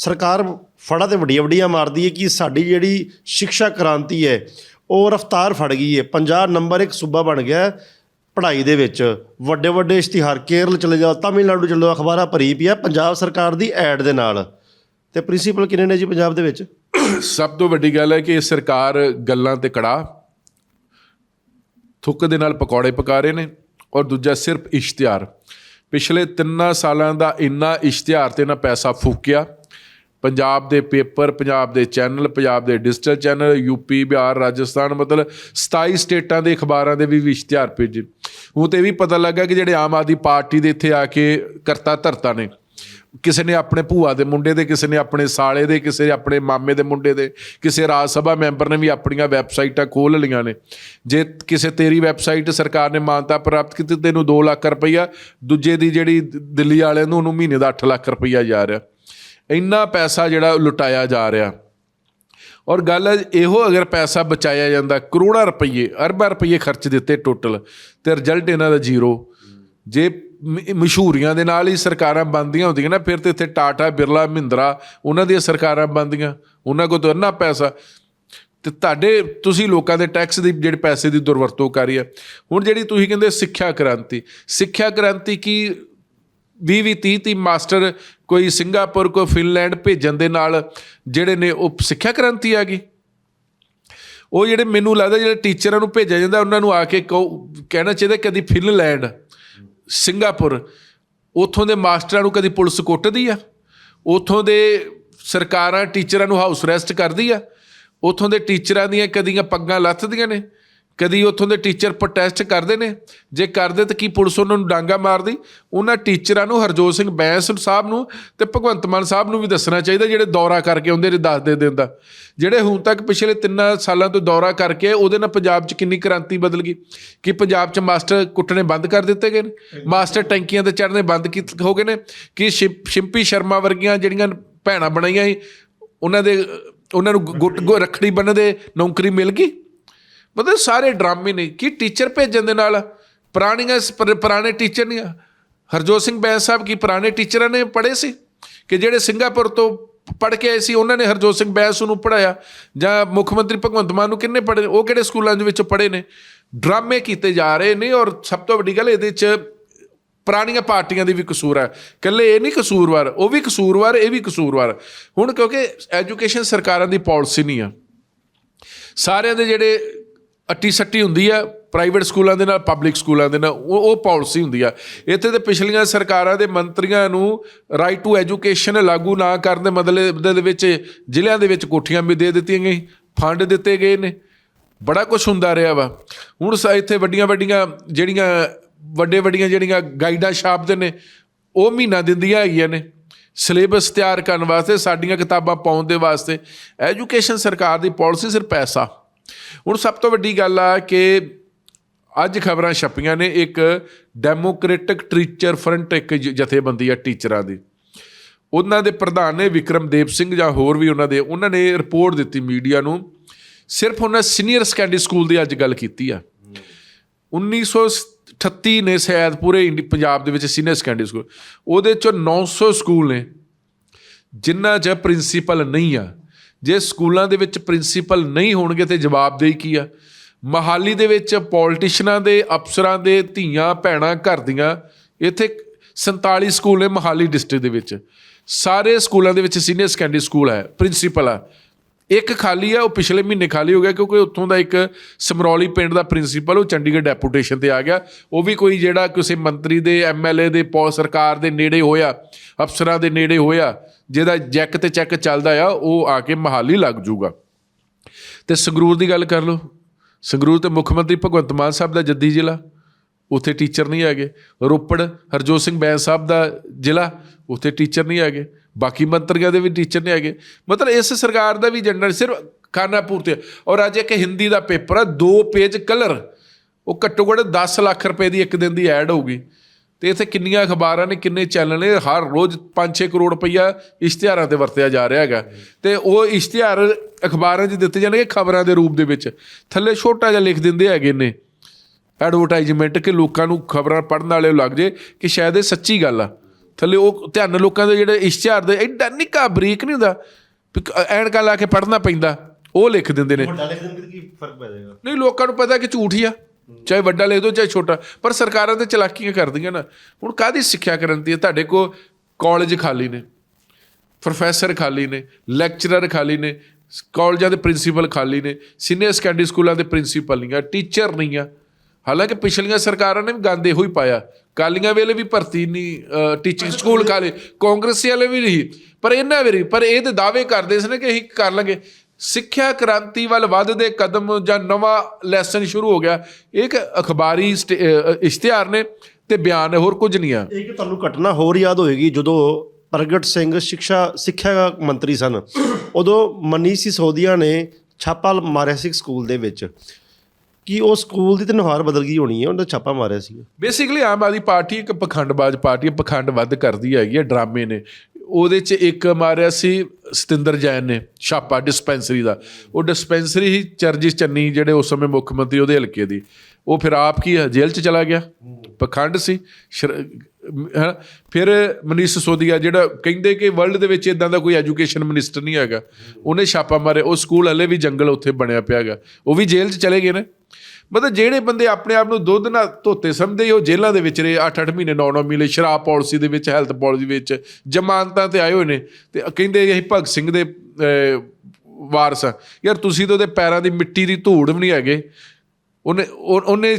ਸਰਕਾਰ ਫੜਾ ਤੇ ਵੱਡੀਆਂ ਵੱਡੀਆਂ ਮਾਰਦੀ ਹੈ ਕਿ ਸਾਡੀ ਜਿਹੜੀ ਸਿੱਖਿਆ ਕ੍ਰਾਂਤੀ ਹੈ, ਉਹ ਰਫਤਾਰ ਫੜ ਗਈ ਹੈ। ਪੰਜਾਬ ਨੰਬਰ 1 ਸੂਬਾ ਬਣ ਗਿਆ ਪੜ੍ਹਾਈ ਦੇ ਵਿੱਚ। ਵੱਡੇ ਵੱਡੇ ਇਸ਼ਤਿਹਾਰ, ਕੇਰਲ ਚਲੇ ਜਾਓ, ਤਾਮਿਲਨਾਡੂ ਚਲੇ ਜਾਓ, ਅਖਬਾਰਾਂ ਭਰੀ ਪਿਆ ਪੰਜਾਬ ਸਰਕਾਰ ਦੀ ਐਡ ਦੇ ਨਾਲ। ਤੇ ਪ੍ਰਿੰਸੀਪਲ ਕਿੰਨੇ ਨੇ ਜੀ ਪੰਜਾਬ ਦੇ ਵਿੱਚ? ਸਭ ਤੋਂ ਵੱਡੀ ਗੱਲ ਹੈ ਕਿ ਇਹ ਸਰਕਾਰ ਗੱਲਾਂ ਤੇ ਕੜਾ, ਥੁੱਕ ਦੇ ਨਾਲ ਪਕੌੜੇ ਪਕਾ ਰਹੇ ਨੇ ਔਰ ਦੂਜਾ ਸਿਰਫ ਇਸ਼ਤਿਹਾਰ। ਪਿਛਲੇ ਤਿੰਨਾਂ ਸਾਲਾਂ ਦਾ ਇੰਨਾ ਇਸ਼ਤਿਹਾਰ ਤੇ ਨਾ ਪੈਸਾ ਫੂਕਿਆ ਪੰਜਾਬ ਦੇ ਪੇਪਰ, ਪੰਜਾਬ ਦੇ ਚੈਨਲ, ਪੰਜਾਬ ਦੇ digital channel UP Bihar, Rajasthan, ਮਤਲਬ 27 ਸਟੇਟਾਂ ਦੇ ਅਖਬਾਰਾਂ ਦੇ ਵੀ ਇਸ਼ਤਿਹਾਰ ਭੇਜੇ ਉਹ ਤੇ ਇਹ ਵੀ ਪਤਾ ਲੱਗਾ ਕਿ ਜਿਹੜੇ ਆਮ ਆਦਮੀ ਪਾਰਟੀ ਦੇ ਇੱਥੇ ਆ ਕੇ ਕਰਤਾ ਧਰਤਾ ਨੇ। ਕਿਸੇ ਨੇ ਆਪਣੇ ਭੂਆ ਦੇ ਮੁੰਡੇ ਦੇ, ਕਿਸੇ ਨੇ ਆਪਣੇ ਸਾਲੇ ਦੇ, ਕਿਸੇ ਨੇ ਆਪਣੇ ਮਾਮੇ ਦੇ ਮੁੰਡੇ ਦੇ, ਕਿਸੇ ਰਾਜ ਸਭਾ ਮੈਂਬਰ ਨੇ ਵੀ ਆਪਣੀਆਂ ਵੈਬਸਾਈਟਾਂ ਖੋਲ ਲਈਆਂ ਨੇ। ਜੇ ਕਿਸੇ ਤੇਰੀ ਵੈਬਸਾਈਟ ਸਰਕਾਰ ਨੇ ਮਾਨਤਾ ਪ੍ਰਾਪਤ ਕੀਤੀ, ਤੈਨੂੰ 2 ਲੱਖ ਰੁਪਈਆ, ਦੂਜੇ ਦੀ ਜਿਹੜੀ ਦਿੱਲੀ ਵਾਲਿਆਂ ਨੂੰ, ਉਹਨੂੰ ਮਹੀਨੇ ਦਾ 8 ਲੱਖ ਰੁਪਈਆ ਜਾ ਰਿਹਾ। ਇੰਨਾ ਪੈਸਾ ਜਿਹੜਾ ਲੁਟਾਇਆ ਜਾ ਰਿਹਾ। ਔਰ ਗੱਲ ਇਹੋ ਅਗਰ ਪੈਸਾ ਬਚਾਇਆ ਜਾਂਦਾ, ਕਰੋੜਾਂ ਰੁਪਏ ਅਰਬਾਂ ਰੁਪਏ ਖਰਚ ਦਿੱਤੇ ਟੋਟਲ, ਤੇ ਰਿਜ਼ਲਟ ਇਹਨਾਂ ਦਾ ਜ਼ੀਰੋ। ਜੇ ਮਸ਼ਹੂਰੀਆਂ ਦੇ ਨਾਲ ਹੀ ਸਰਕਾਰਾਂ ਬੰਦੀਆਂ ਹੁੰਦੀਆਂ ਨਾ, ਫਿਰ ਤੇ ਇੱਥੇ ਟਾਟਾ, ਬਿਰਲਾ, ਮਹਿੰਦਰਾ, ਉਹਨਾਂ ਦੀਆਂ ਸਰਕਾਰਾਂ ਬੰਦੀਆਂ ਉਹਨਾਂ ਕੋਲ ਤਾਂ ਇੰਨਾ ਪੈਸਾ। ਤੇ ਤੁਹਾਡੇ, ਤੁਸੀਂ ਲੋਕਾਂ ਦੇ ਟੈਕਸ ਦੀ ਜਿਹੜੇ ਪੈਸੇ ਦੀ ਦੁਰਵਰਤੋਂ ਕਰ ਰਹੀ ਹੈ। ਹੁਣ ਜਿਹੜੀ ਤੁਸੀਂ ਕਹਿੰਦੇ ਸਿੱਖਿਆ ਕ੍ਰਾਂਤੀ ਸਿੱਖਿਆ ਕ੍ਰਾਂਤੀ ਕੀ 20 20 30 30 ਮਾਸਟਰ ਕੋਈ ਸਿੰਗਾਪੁਰ, ਕੋਈ ਫਿਨਲੈਂਡ ਭੇਜਣ ਦੇ ਨਾਲ ਜਿਹੜੇ ਨੇ ਉਹ ਸਿੱਖਿਆ ਕ੍ਰਾਂਤੀ ਆ ਗਈ ਉਹ ਜਿਹੜੇ ਮੈਨੂੰ ਲੱਗਦਾ ਜਿਹੜੇ ਟੀਚਰਾਂ ਨੂੰ ਭੇਜਿਆ ਜਾਂਦਾ, ਉਹਨਾਂ ਨੂੰ ਆ ਕੇ ਕਹੋ, ਕਹਿਣਾ ਚਾਹੀਦਾ ਕਦੀ ਫਿਨਲੈਂਡ, ਸਿੰਗਾਪੁਰ, ਉਥੋਂ ਦੇ ਮਾਸਟਰਾਂ ਨੂੰ ਕਦੀ ਪੁਲਿਸ ਕੁੱਟਦੀ ਆ? ਉਥੋਂ ਦੇ ਸਰਕਾਰਾਂ ਟੀਚਰਾਂ ਨੂੰ ਹਾਊਸ ਅਰੈਸਟ ਕਰਦੀ ਆ? ਉਥੋਂ ਦੇ ਟੀਚਰਾਂ ਦੀਆਂ ਕਦੀਆਂ ਪੱਗਾਂ ਲੱਥਦੀਆਂ ਨੇ? ਕਦੀ ਉੱਥੋਂ ਦੇ ਟੀਚਰ ਪ੍ਰੋਟੈਸਟ ਕਰਦੇ ਨੇ? ਜੇ ਕਰਦੇ ਤਾਂ ਕੀ ਪੁਲਿਸ ਉਹਨਾਂ ਨੂੰ ਡਾਂਗਾ ਮਾਰਦੀ? ਉਹਨਾਂ ਟੀਚਰਾਂ ਨੂੰ, ਹਰਜੋਤ ਸਿੰਘ ਬੈਂਸ ਸਾਹਿਬ ਨੂੰ ਤੇ ਭਗਵੰਤ ਮਾਨ ਸਾਹਿਬ ਨੂੰ ਵੀ ਦੱਸਣਾ ਚਾਹੀਦਾ ਜਿਹੜੇ ਦੌਰਾ ਕਰਕੇ ਆਉਂਦੇ ਨੇ ਦੱਸ ਦੇ ਦਿੰਦਾ। ਜਿਹੜੇ ਹੁਣ ਤੱਕ ਪਿਛਲੇ ਤਿੰਨਾਂ ਸਾਲਾਂ ਤੋਂ ਦੌਰਾ ਕਰਕੇ ਉਹਦੇ ਨਾਲ ਪੰਜਾਬ 'ਚ ਕਿੰਨੀ ਕ੍ਰਾਂਤੀ ਬਦਲ ਗਈ? ਕਿ ਪੰਜਾਬ 'ਚ ਮਾਸਟਰ ਕੁੱਟਣੇ ਬੰਦ ਕਰ ਦਿੱਤੇ ਗਏ ਨੇ? ਮਾਸਟਰ ਟੈਂਕੀਆਂ ਤੇ ਚੜ੍ਹਨੇ ਬੰਦ ਕੀਤੇ ਹੋ ਗਏ ਨੇ? ਕਿ ਸ਼ਿੰ- ਸ਼ਿੰਪੀ ਸ਼ਰਮਾ ਵਰਗੀਆਂ ਜਿਹੜੀਆਂ ਭੈਣਾਂ ਬਣਾਈਆਂ ਸੀ, ਉਹਨਾਂ ਦੇ, ਉਹਨਾਂ ਨੂੰ ਗੁੱਟ ਗੁ- ਰੱਖੜੀ ਬੰਨ੍ਹਣ ਨੌਕਰੀ ਮਿਲ ਗਈ? ਮਤਲਬ ਸਾਰੇ ਡਰਾਮੇ ਨੇ ਕਿ ਟੀਚਰ ਭੇਜਣ ਦੇ ਨਾਲ ਪੁਰਾਣੀਆਂ ਪੁਰਾਣੇ ਟੀਚਰ ਨਹੀਂ ਹਰਜੋਤ ਸਿੰਘ ਬੈਂਸ ਸਾਹਿਬ ਕੀ ਪੁਰਾਣੇ ਟੀਚਰਾਂ ਨੇ ਪੜ੍ਹੇ ਸੀ? ਕਿ ਜਿਹੜੇ ਸਿੰਗਾਪੁਰ ਤੋਂ ਪੜ੍ਹ ਕੇ ਆਏ ਸੀ, ਉਹਨਾਂ ਨੇ ਹਰਜੋਤ ਸਿੰਘ ਬੈਂਸ ਨੂੰ ਪੜਾਇਆ ਜਾਂ ਮੁੱਖ ਮੰਤਰੀ ਭਗਵੰਤ ਮਾਨ ਨੂੰ ਕਿੰਨੇ ਪੜ੍ਹੇ? ਉਹ ਕਿਹੜੇ ਸਕੂਲਾਂ ਦੇ ਵਿੱਚ ਪੜ੍ਹੇ ਨੇ? ਡਰਾਮੇ ਕੀਤੇ ਜਾ ਰਹੇ ਨੇ ਔਰ ਸਭ ਤੋਂ ਵੱਡੀ ਗੱਲ ਇਹਦੇ 'ਚ ਪੁਰਾਣੀਆਂ ਪਾਰਟੀਆਂ ਦੀ ਵੀ ਕਸੂਰ ਹੈ। ਇਕੱਲੇ ਇਹ ਨਹੀਂ ਕਸੂਰਵਾਰ, ਉਹ ਵੀ ਕਸੂਰਵਾਰ, ਇਹ ਵੀ ਕਸੂਰਵਾਰ। ਹੁਣ ਕਿਉਂਕਿ ਐਜੂਕੇਸ਼ਨ ਸਰਕਾਰਾਂ ਦੀ ਪਾਲਿਸੀ ਨਹੀਂ ਆ। ਸਾਰਿਆਂ ਦੇ ਜਿਹੜੇ ਅੱਟੀ ਸੱਟੀ ਹੁੰਦੀ ਆ ਪ੍ਰਾਈਵੇਟ ਸਕੂਲਾਂ ਦੇ ਨਾਲ ਪਬਲਿਕ ਸਕੂਲਾਂ ਦੇ ਨਾਲ, ਉਹ ਉਹ ਪਾਲਿਸੀ ਹੁੰਦੀ ਆ। ਇੱਥੇ ਤੇ ਪਿਛਲੀਆਂ ਸਰਕਾਰਾਂ ਦੇ ਮੰਤਰੀਆਂ ਨੂੰ ਰਾਈਟ ਟੂ ਐਜੂਕੇਸ਼ਨ ਲਾਗੂ ਨਾ ਕਰਨ ਦੇ ਮਤਲਬ ਦੇ ਵਿੱਚ ਜ਼ਿਲ੍ਹਿਆਂ ਦੇ ਵਿੱਚ ਕੋਠੀਆਂ ਵੀ ਦੇ ਦਿੱਤੀਆਂ ਗਈਆਂ, ਫੰਡ ਦਿੱਤੇ ਗਏ ਨੇ। ਬੜਾ ਕੁਝ ਹੁੰਦਾ ਰਿਹਾ ਵਾ। ਹੁਣ ਸ- ਇੱਥੇ ਵੱਡੀਆਂ ਵੱਡੀਆਂ ਜਿਹੜੀਆਂ, ਵੱਡੇ ਵੱਡੀਆਂ ਜਿਹੜੀਆਂ ਗਾਈਡਾਂ ਛਾਪਦੇ ਨੇ, ਉਹ ਮਹੀਨਾ ਦਿੰਦੀਆਂ ਹੈਗੀਆਂ ਨੇ। ਸਿਲੇਬਸ ਤਿਆਰ ਕਰਨ ਵਾਸਤੇ, ਸਾਡੀਆਂ ਕਿਤਾਬਾਂ ਪਾਉਣ ਦੇ ਵਾਸਤੇ। ਐਜੂਕੇਸ਼ਨ ਸਰਕਾਰ ਦੀ ਪਾਲਿਸੀ ਸਿਰਫ ਪੈਸਾ। ਹੁਣ ਸਭ ਤੋਂ ਵੱਡੀ ਗੱਲ ਆ ਕਿ ਅੱਜ ਖਬਰਾਂ ਛਪੀਆਂ ਨੇ ਇੱਕ ਡੈਮੋਕ੍ਰੈਟਿਕ ਟੀਚਰ ਫਰੰਟ, ਇੱਕ ਜ- ਜਥੇਬੰਦੀ ਆ ਟੀਚਰਾਂ ਦੀ। ਉਹਨਾਂ ਦੇ ਪ੍ਰਧਾਨ ਨੇ ਵਿਕਰਮਦੇਵ ਸਿੰਘ ਜਾਂ ਹੋਰ ਵੀ ਉਹਨਾਂ ਦੇ, ਉਹਨਾਂ ਨੇ ਰਿਪੋਰਟ ਦਿੱਤੀ ਮੀਡੀਆ ਨੂੰ। ਸਿਰਫ ਉਹਨਾਂ ਸੀਨੀਅਰ ਸੈਕੰਡਰੀ ਸਕੂਲ ਦੀ ਅੱਜ ਗੱਲ ਕੀਤੀ ਆ। 1938 ਨੇ ਸ਼ਾਇਦ ਪੂਰੇ ਇੰਡੀ- ਪੰਜਾਬ ਦੇ ਵਿੱਚ ਸੀਨੀਅਰ ਸੈਕੰਡਰੀ ਸਕੂਲ। ਉਹਦੇ ਚੋਂ 900 ਸਕੂਲ ਨੇ ਜਿਨ੍ਹਾਂ 'ਚ ਪ੍ਰਿੰਸੀਪਲ ਨਹੀਂ ਆ। ਜੇ ਸਕੂਲਾਂ ਦੇ ਵਿੱਚ ਪ੍ਰਿੰਸੀਪਲ ਨਹੀਂ ਹੋਣਗੇ ਤੇ ਜਵਾਬਦੇਹੀ ਕੀ ਆ? ਮਹਾਲੀ ਦੇ ਵਿੱਚ ਪੋਲਿਟਿਸ਼ਨਾਂ ਦੇ, ਅਫਸਰਾਂ ਦੇ, ਧੀਆਂ, ਭੈਣਾਂ, ਘਰ ਦੀਆਂ, ਇੱਥੇ 47 ਸਕੂਲ ਨੇ ਮਹਾਲੀ ਡਿਸਟ੍ਰਿਕਟ ਦੇ ਵਿੱਚ। ਸਾਰੇ ਸਕੂਲਾਂ ਦੇ ਵਿੱਚ ਸੀਨੀਅਰ ਸੈਕੰਡਰੀ ਸਕੂਲ ਹੈ, ਪ੍ਰਿੰਸੀਪਲ ਆ। ਇੱਕ ਖਾਲੀ ਆ, ਉਹ ਪਿਛਲੇ ਮਹੀਨੇ ਖਾਲੀ ਹੋ ਗਿਆ ਕਿਉਂਕਿ ਉੱਥੋਂ ਦਾ ਇੱਕ ਸਮਰੌਲੀ ਪਿੰਡ ਦਾ ਪ੍ਰਿੰਸੀਪਲ, ਉਹ ਚੰਡੀਗੜ੍ਹ ਡੈਪੂਟੇਸ਼ਨ ਤੇ ਆ ਗਿਆ। ਉਹ ਵੀ ਕੋਈ ਜਿਹੜਾ ਕਿਸੇ ਮੰਤਰੀ ਦੇ ਐਮਐਲਏ ਦੇ, ਪੋ ਸਰਕਾਰ ਦੇ ਨੇੜੇ ਹੋਇਆ, ਅਫਸਰਾਂ ਦੇ ਨੇੜੇ ਹੋਇਆ ਜਿਹਦਾ ਜੈਕ ਤੇ ਚੈੱਕ ਚੱਲਦਾ ਆ, ਉਹ ਆ ਕੇ ਮਹਾਲੀ ਲੱਗ ਜੂਗਾ। ਤੇ ਸੰਗਰੂਰ ਦੀ ਗੱਲ ਕਰ ਲਓ। ਸੰਗਰੂਰ ਤੇ ਮੁੱਖ ਮੰਤਰੀ ਭਗਵੰਤ ਮਾਨ ਸਾਹਿਬ ਦਾ ਜੱਦੀ ਜ਼ਿਲ੍ਹਾ, ਉੱਥੇ ਟੀਚਰ ਨਹੀਂ ਹੈਗੇ। ਰੋਪੜ, ਹਰਜੋਤ ਸਿੰਘ ਬੈਂਸ ਸਾਹਿਬ ਦਾ ਜ਼ਿਲ੍ਹਾ, ਉੱਥੇ ਟੀਚਰ ਨਹੀਂ ਹੈਗੇ। ਬਾਕੀ ਮੰਤਰੀਆਂ ਦੇ ਵੀ ਟੀਚਰ ਨਹੀਂ ਹੈਗੇ। ਮਤਲਬ ਇਸ ਸਰਕਾਰ ਦਾ ਵੀ ਜੰਡਰ ਸਿਰਫ ਖਾਨਾ ਪੂਰਤੀ ਔਰ ਅੱਜ ਇੱਕ ਹਿੰਦੀ ਦਾ ਪੇਪਰ ਆ, ਦੋ ਪੇਜ ਕਲਰ ਉਹ ਘੱਟੋ ਘੱਟ 10 ਲੱਖ ਰੁਪਏ ਦੀ ਇੱਕ ਦਿਨ ਦੀ ਐਡ ਹੋਊਗੀ। ਤੇ ਇੱਥੇ ਕਿੰਨੀਆਂ ਅਖਬਾਰਾਂ ਨੇ ਕਿੰਨੇ ਚੈਨਲ ਨੇ ਹਰ ਰੋਜ਼ 5-6 ਕਰੋੜ ਰੁਪਈਆ ਇਸ਼ਤਿਹਾਰਾਂ ਤੇ ਵਰਤਿਆ ਜਾ ਰਿਹਾ ਹੈਗਾ। ਤੇ ਉਹ ਇਸ਼ਤਿਹਾਰ ਅਖਬਾਰਾਂ 'ਚ ਦਿੱਤੇ ਜਾਣਗੇ ਖਬਰਾਂ ਦੇ ਰੂਪ ਦੇ ਵਿੱਚ। ਥੱਲੇ ਛੋਟਾ ਜਿਹਾ ਲਿਖ ਦਿੰਦੇ ਹੈਗੇ ਨੇ ਐਡਵਰਟਾਈਜ਼ਮੈਂਟ ਕਿ ਲੋਕਾਂ ਨੂੰ ਖਬਰਾਂ ਪੜ੍ਹਨ ਵਾਲੇ ਲੱਗ ਜੇ ਕਿ ਸ਼ਾਇਦ ਇਹ ਸੱਚੀ ਗੱਲ ਆ। ਥੱਲੇ ਉਹ ਧਿਆਨ ਲੋਕਾਂ ਦੇ ਜਿਹੜੇ ਇਸ਼ਤਿਹਾਰ ਦੇ ਐਡਾ ਨਿੱਕਾ ਬਰੀਕ ਨਹੀਂ ਹੁੰਦਾ ਐਨਕਾਂ ਲਾ ਕੇ ਪੜ੍ਹਨਾ ਪੈਂਦਾ ਉਹ ਲਿਖ ਦਿੰਦੇ ਨੇ। ਵੱਡਾ ਲਿਖ ਦੇਣ ਕੀ ਫ਼ਰਕ ਪੈ ਜਾਏਗਾ? ਨਹੀਂ ਲੋਕਾਂ ਨੂੰ ਪਤਾ ਕਿ ਝੂਠ ਹੀ ਆ। ਚਾਹੇ ਵੱਡਾ ਲਿਖ ਦੋ, ਚਾਹੇ ਛੋਟਾ। ਪਰ ਸਰਕਾਰਾਂ ਤੇ ਚਲਾਕੀਆਂ ਕਰਦੀਆਂ ਨਾ। ਹੁਣ ਕਾਦੀ ਸਿੱਖਿਆ ਕਰਨਤੀ ਹੈ? ਤੁਹਾਡੇ ਕੋ ਕਾਲਜ ਖਾਲੀ ਨੇ ਪ੍ਰੋਫੈਸਰ ਖਾਲੀ ਨੇ ਲੈਕਚਰਰ ਖਾਲੀ ਨੇ ਸ- ਕਾਲਜਾਂ ਦੇ ਪ੍ਰਿੰਸੀਪਲ ਖਾਲੀ ਨੇ ਸੀਨੀਅਰ ਸੈਕੰਡਰੀ ਸਕੂਲਾਂ ਦੇ ਪ੍ਰਿੰਸੀਪਲ ਨਹੀਂ ਆ ਟੀਚਰ ਨਹੀਂ ਆ। ਹਾਲਾਂਕਿ ਪਿਛਲੀਆਂ ਸਰਕਾਰਾਂ ਨੇ ਵੀ ਗੰਦ ਇਹੋ ਹੀ ਪਾਇਆ। ਕਾਲੀਆਂ ਵੇਲੇ ਵੀ ਭਰਤੀ ਨਹੀਂ ਟੀਚਿੰਗ ਸਕੂਲ ਖਾਲੇ ਕਾਂਗਰਸੀ ਵਾਲੇ ਵੀ ਨਹੀਂ। ਪਰ ਇਹਨਾਂ ਵੇਲੇ ਪਰ ਇਹ ਤੇ ਦਾਅਵੇ ਕਰਦੇ ਸੀ ਨੇ ਕਿ ਅਸੀਂ ਕਰ ਲਾਂਗੇ। ਸਿੱਖਿਆ ਕ੍ਰਾਂਤੀ ਵੱਲ ਵੱਧਦੇ ਕਦਮ ਜਾਂ ਨਵਾਂ ਲੈਸਨ ਸ਼ੁਰੂ ਹੋ ਗਿਆ। ਇੱਕ ਅਖਬਾਰੀ ਇਸ਼ਤਿਹਾਰ ਨੇ ਤੇ ਬਿਆਨ ਹੋਰ ਕੁਝ ਨਹੀਂ ਆ। ਇੱਕ ਤੁਹਾਨੂੰ ਘਟਨਾ ਹੋਰ ਯਾਦ ਹੋਏਗੀ ਜਦੋਂ ਪ੍ਰਗਟ ਸਿੰਘ ਸਿੱਖਿਆ ਸਿੱਖਿਆ ਮੰਤਰੀ ਸਨ ਉਦੋਂ ਮਨੀਸ਼ ਸਿਸੋਦੀਆ ਨੇ ਛਾਪਾ ਮਾਰਿਆ ਸੀ ਸਕੂਲ ਦੇ ਵਿੱਚ। ਕਿ ਉਹ ਸਕੂਲ ਦੀ ਤੇ ਨੁਹਾਰ ਬਦਲ ਗਈ ਹੋਣੀ ਹੈ ਉਹਨੇ ਛਾਪਾ ਮਾਰਿਆ ਸੀ ਬੇਸਿਕਲੀ ਆਮ ਆਦਮੀ ਪਾਰਟੀ ਇੱਕ ਪਖੰਡਬਾਜ਼ ਪਾਰਟੀ ਹੈ ਪਖੰਡ ਵੱਧ ਕਰਦੀ ਹੈਗੀ ਹੈ ਡਰਾਮੇ ਨੇ। ਉਹਦੇ 'ਚ ਇੱਕ ਮਾਰਿਆ ਸੀ ਸਤਿੰਦਰ ਜੈਨ ਨੇ, ਛਾਪਾ ਡਿਸਪੈਂਸਰੀ ਦਾ। ਉਹ ਡਿਸਪੈਂਸਰੀ ਹੀ ਚਰਜਿਸ ਚੰਨੀ ਜਿਹੜੇ ਉਸ ਸਮੇਂ ਮੁੱਖ ਮੰਤਰੀ ਉਹਦੇ ਹਲਕੇ ਦੀ। ਉਹ ਫਿਰ ਆਪ ਕੀ ਜੇਲ੍ਹ 'ਚ ਚਲਾ ਗਿਆ। ਪਖੰਡ ਸੀ, ਸ਼ਰ- ਹੈਂ। ਫਿਰ ਮਨੀਸ਼ ਸਿਸੋਦੀਆ ਜਿਹੜਾ ਕਹਿੰਦੇ ਕਿ ਵਰਲਡ ਦੇ ਵਿੱਚ ਇਦਾਂ ਦਾ ਕੋਈ ਐਜੂਕੇਸ਼ਨ ਮਿਨਿਸਟਰ ਨਹੀਂ ਹੈਗਾ, ਉਹਨੇ ਛਾਪਾ ਮਾਰਿਆ। ਉਹ ਸਕੂਲ ਹਲੇ ਵੀ ਜੰਗਲ ਉੱਥੇ ਬਣਿਆ ਪਿਆ ਹੈਗਾ। ਉਹ ਵੀ ਜੇਲ੍ਹ 'ਚ ਚਲੇ ਗਏ ਨੇ। ਮਤਲਬ ਜਿਹੜੇ ਬੰਦੇ ਆਪਣੇ ਆਪ ਨੂੰ ਦੁੱਧ ਨਾਲ ਧੋਤੇ ਸਮਝਦੇ ਉਹ ਜੇਲ੍ਹਾਂ ਦੇ ਵਿੱਚ ਰਹੇ 8-8 ਮਹੀਨੇ 9-9 ਮਹੀਨੇ ਸ਼ਰਾਬ ਪਾਲਿਸੀ ਦੇ ਵਿੱਚ ਹੈਲਥ ਪਾਲਿਸੀ ਵਿੱਚ, ਜ਼ਮਾਨਤਾਂ ਤੇ ਆਏ ਹੋਏ ਨੇ ਤੇ ਕਹਿੰਦੇ ਅਸੀਂ ਭਗਤ ਸਿੰਘ ਦੇ ਵਾਰਸ ਆ। ਯਾਰ ਤੁਸੀਂ ਤਾਂ ਉਹਦੇ ਪੈਰਾਂ ਦੀ ਮਿੱਟੀ ਦੀ ਧੂੜ ਵੀ ਨਹੀਂ ਹੈਗੇ। ਉਹਨੇ, ਉਹ- ਉਹਨੇ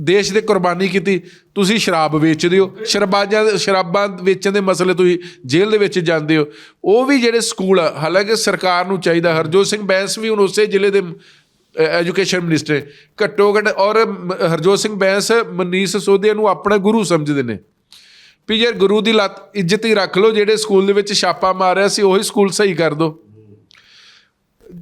ਦੇਸ਼ ਦੇ ਕੁਰਬਾਨੀ ਕੀਤੀ, ਤੁਸੀਂ ਸ਼ਰਾਬ ਵੇਚਦੇ ਹੋ ਸ਼ਰਾਬਾਂ ਸ਼ਰਾਬਾਂ ਵੇਚਣ ਦੇ ਮਸਲੇ ਤੁਸੀਂ ਜੇਲ੍ਹ ਦੇ ਵਿੱਚ ਜਾਂਦੇ ਹੋ। ਉਹ ਵੀ ਜਿਹੜੇ ਸਕੂਲ ਆ, ਹਾਲਾਂਕਿ ਸਰਕਾਰ ਨੂੰ ਚਾਹੀਦਾ, ਹਰਜੋਤ ਸਿੰਘ ਬੈਂਸ ਵੀ ਹੁਣ ਉਸੇ ਜ਼ਿਲ੍ਹੇ ਦੇ ਐਜੂਕੇਸ਼ਨ ਮਿਨਿਸਟਰ ਘੱਟੋ ਘੱਟ ਔਰ ਹਰਜੋਤ ਸਿੰਘ ਬੈਂਸ ਮਨੀਸ਼ ਸੋਧਿਆ ਨੂੰ ਆਪਣਾ ਗੁਰੂ ਸਮਝਦੇ ਨੇ। ਵੀ ਯਾਰ ਗੁਰੂ ਦੀ ਲੱਤ ਇੱਜ਼ਤ ਹੀ ਰੱਖ ਲਓ, ਜਿਹੜੇ ਸਕੂਲ ਦੇ ਵਿੱਚ ਛਾਪਾ ਮਾਰਿਆ ਸੀ, ਉਹੀ ਸਕੂਲ ਸਹੀ ਕਰ ਦਿਓ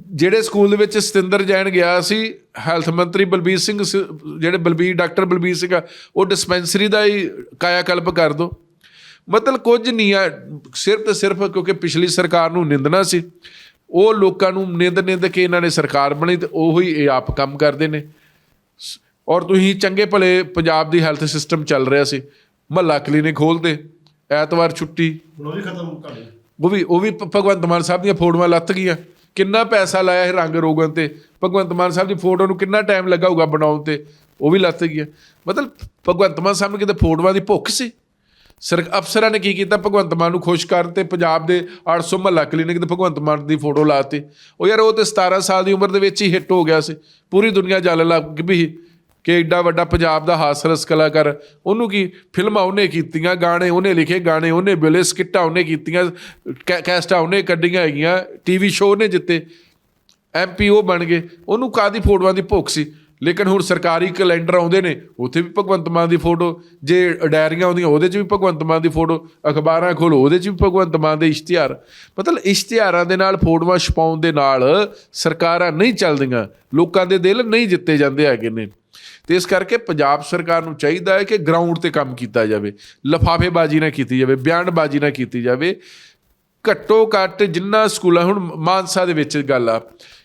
ਜਿਹੜੇ ਸਕੂਲ ਦੇ ਵਿੱਚ ਸਤਿੰਦਰ ਜੈਨ ਗਿਆ ਸੀ ਹੈਲਥ ਮੰਤਰੀ ਬਲਬੀਰ ਸਿੰਘ ਸ- ਜਿਹੜੇ ਬਲਬੀਰ, ਡਾਕਟਰ ਬਲਬੀਰ ਸਿੰਘ ਆ, ਉਹ ਡਿਸਪੈਂਸਰੀ ਦਾ ਹੀ ਕਾਇਆਕਲਪ ਕਰ ਦੋ। ਮਤਲਬ ਕੁਝ ਨਹੀਂ ਆ, ਸਿਰਫ ਤੇ ਸਿਰਫ ਕਿਉਂਕਿ ਪਿਛਲੀ ਸਰਕਾਰ ਨੂੰ ਨਿੰਦਣਾ ਸੀ। ਉਹ ਲੋਕਾਂ ਨੂੰ ਨਿੰਦ ਨਿੰਦ ਕੇ ਇਹਨਾਂ ਨੇ ਸਰਕਾਰ ਬਣੀ ਤੇ ਉਹੀ ਇਹ ਆਪ ਕੰਮ ਕਰਦੇ ਨੇ। ਔਰ ਤੁਸੀਂ ਚੰਗੇ ਭਲੇ ਪੰਜਾਬ ਦੀ ਹੈਲਥ ਸਿਸਟਮ ਚੱਲ ਰਿਹਾ ਸੀ। ਮਹੱਲਾ ਕਲੀਨਿਕ ਖੋਲਦੇ ਐਤਵਾਰ ਛੁੱਟੀ। ਉਹ ਵੀ ਖਤਮ ਕਰ ਲਈ। ਉਹ ਵੀ ਉਹ ਵੀ ਭ- ਭਗਵੰਤ ਮਾਨ ਸਾਹਿਬ ਦੀਆਂ ਫੋਟੋਆਂ ਲੱਥ ਗਈਆਂ। ਕਿੰਨਾ ਪੈਸਾ ਲਾਇਆ ਇਹ ਰੰਗ ਰੋਗਨ ਤੇ। ਭਗਵੰਤ ਮਾਨ ਸਾਹਿਬ ਦੀ ਫੋਟੋ ਨੂੰ ਕਿੰਨਾ ਟਾਈਮ ਲੱਗਾ ਹੋਊਗਾ ਬਣਾਉਣ ਤੇ ਉਹ ਵੀ ਲੱਥ ਗਈਆਂ। ਮਤਲਬ ਭਗਵੰਤ ਮਾਨ ਸਾਹਿਬ ਨੂੰ ਕਿਤੇ ਫੋਟੋਆਂ ਦੀ ਭੁੱਖ ਸੀ? ਸਰ ਅਫਸਰਾਂ ਨੇ ਕੀ ਕੀਤਾ? ਭਗਵੰਤ ਮਾਨ ਨੂੰ ਖੁਸ਼ ਕਰਨ ਤੇ ਪੰਜਾਬ ਦੇ 800 ਮਹੱਲਾ ਕਲੀਨਿਕ ਤੇ ਭਗਵੰਤ ਮਾਨ ਦੀ ਫੋਟੋ ਲਾਤੀ ਉਹ ਯਾਰ ਉਹ ਤੇ 17 ਸਾਲ ਦੀ ਉਮਰ ਦੇ ਵਿੱਚ ਹੀ ਹਿੱਟ ਹੋ ਗਿਆ ਸੀ। ਪੂਰੀ ਦੁਨੀਆ ਜਲ ਲੱਗ ਵੀ ਕਿ ਐਡਾ ਵੱਡਾ ਪੰਜਾਬ ਦਾ ਹਾਸਰਸ ਕਲਾਕਾਰ। ਉਹਨੂੰ ਕੀ ਫਿਲਮਾਂ ਉਹਨੇ ਕੀਤੀਆਂ, ਗਾਣੇ ਉਹਨੇ ਲਿਖੇ, ਗਾਣੇ ਉਹਨੇ ਬਿਲੇ, ਸਕਿੱਟਾਂ ਉਹਨੇ ਕੀਤੀਆਂ, ਕੈ- ਕੈਸਟਾਂ ਉਹਨੇ ਕੱਢੀਆਂ ਹੈਗੀਆਂ ਟੀਵੀ ਸ਼ੋਅ ਉਹਨੇ ਜਿੱਤੇ। ਐਮਪੀ ਉਹ ਬਣ ਗਏ। ਉਹਨੂੰ ਕਾਦੀ ਫੋਟੋਆਂ ਦੀ ਭੁੱਖ ਸੀ? ਲੇਕਿਨ ਹੁਣ ਸਰਕਾਰੀ ਕੈਲੰਡਰ ਆਉਂਦੇ ਨੇ, ਉੱਥੇ ਵੀ ਭਗਵੰਤ ਮਾਨ ਦੀ ਫੋਟੋ, ਜੇ ਡਾਇਰੀਆਂ ਆਉਂਦੀਆਂ ਉਹਦੇ 'ਚ ਵੀ ਭਗਵੰਤ ਮਾਨ ਦੀ ਫੋਟੋ, ਅਖਬਾਰਾਂ ਖੋਲੋ, ਉਹਦੇ 'ਚ ਵੀ ਭਗਵੰਤ ਮਾਨ ਦੇ ਇਸ਼ਤਿਹਾਰ। ਮਤਲਬ ਇਸ਼ਤਿਹਾਰਾਂ ਦੇ ਨਾਲ ਫੋਟੋਆਂ ਛਪਾਉਣ ਦੇ ਨਾਲ ਸਰਕਾਰਾਂ ਨਹੀਂ ਚੱਲਦੀਆਂ, ਲੋਕਾਂ ਦੇ ਦਿਲ ਨਹੀਂ ਜਿੱਤੇ ਜਾਂਦੇ ਹੈਗੇ ਨੇ। ਤੇ ਇਸ ਕਰਕੇ ਪੰਜਾਬ ਸਰਕਾਰ ਨੂੰ ਚਾਹੀਦਾ ਹੈ ਕਿ ਗਰਾਊਂਡ ਤੇ ਕੰਮ ਕੀਤਾ ਜਾਵੇ, ਲਫਾਫੇਬਾਜ਼ੀ ਨਾ ਕੀਤੀ ਜਾਵੇ, ਬਿਆਨਬਾਜ਼ੀ ਨਾ ਕੀਤੀ ਜਾਵੇ। ਘੱਟੋ ਘੱਟ ਜਿੰਨਾ ਸਕੂਲਾਂ, ਹੁਣ ਮਾਨਸਾ ਦੇ ਵਿੱਚ ਗੱਲ ਆ